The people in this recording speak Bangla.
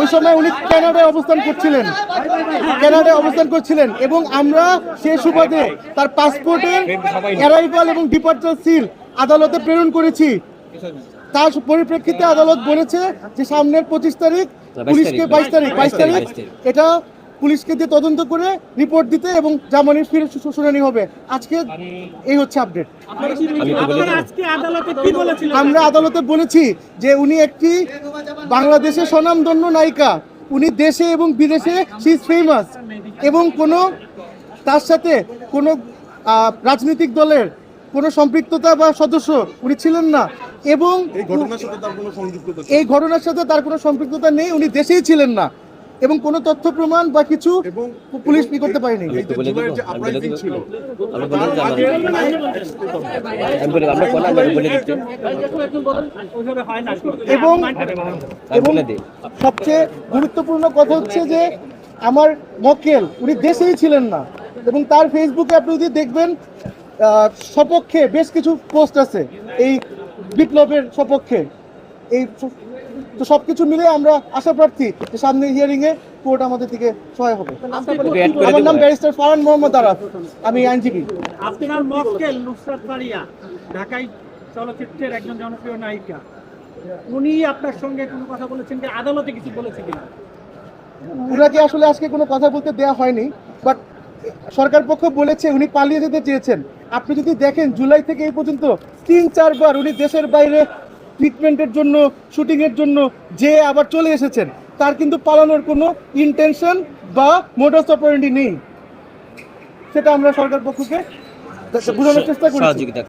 ওই সময় উনি কানাডায় অবস্থান করছিলেন। কানাডায় অবস্থান করছিলেন এবং আমরা সে সুবাদে তার পাসপোর্টের অ্যারাইভাল এবং ডিপার্চার সিল আদালতে প্রেরণ করেছি। তার পরিপ্রেক্ষিতে আদালত বলেছে যে সামনের পঁচিশ তারিখ পুলিশকে বাইশ তারিখ বাইশ তারিখ। এটা পুলিশকে দিয়ে তদন্ত করে রিপোর্ট দিতে এবং জামানির ফিরে শুনানি হবে। আজকে এই হচ্ছে আপডেট আপনারা আজকে আদালতে কি বলেছিলেন? আমরা আদালতে বলেছি যে উনি একটি বাংলাদেশের স্বনামধন্য নায়িকা। উনি দেশে এবং বিদেশে শি ইজ ফেমাস এবং কোনো তার সাথে কোনো রাজনৈতিক দলের কোনো সম্পৃক্ততা বা সদস্য উনি ছিলেন না। এবং এই ঘটনার সাথে তার কোনো সংযুক্ততা এই ঘটনার সাথে তার কোনো সম্পৃক্ততা নেই। উনি দেশেই ছিলেন না। এবং কোনো তথ্য প্রমাণ বা কিছু পুলিশ কি করতে পারেনি। হয় এবং সবচেয়ে গুরুত্বপূর্ণ কথা হচ্ছে যে আমার মক্কেল উনি দেশেই ছিলেন না। এবং তার ফেসবুকে আপনি যদি দেখবেন সপক্ষে বেশ কিছু পোস্ট আছে এই বিপ্লবের সপক্ষে। এই তো সবকিছু মিলে আমরা আশা প্রার্থী যে সামনে হিয়ারিং এ কোর্ট আমাদের থেকে সহায় হবে। আমার নাম ব্যারিস্টার ফারান মোহাম্মদ আরাফ। আমি আইনজীবী। আপনার মক্কেল নুসরাত ফারিয়া ঢাকাই চলচ্চিত্রের একজন জনপ্রিয় নায়িকা। উনি আপনার সঙ্গে কোনো কথা বলেছেন কি? আদালতে কিছু বলেছে কিনা? উনাকে আসলে আজকে কোনো কথা বলতে দেওয়া হয়নি বাট সরকার পক্ষ বলেছে উনি পালিয়ে যেতে চেয়েছেন। আপনি যদি দেখেন জুলাই থেকে এই পর্যন্ত তিন চারবার উনি দেশের বাইরে ট্রিটমেন্টের জন্য শুটিংয়ের জন্য যে আবার চলে এসেছেন তার কিন্তু পালানোর কোনো ইন্টেনশন বা মোটর অপারেন্ডি নেই। সেটা আমরা সরকার পক্ষকে বোঝানোর চেষ্টা সহযোগিতা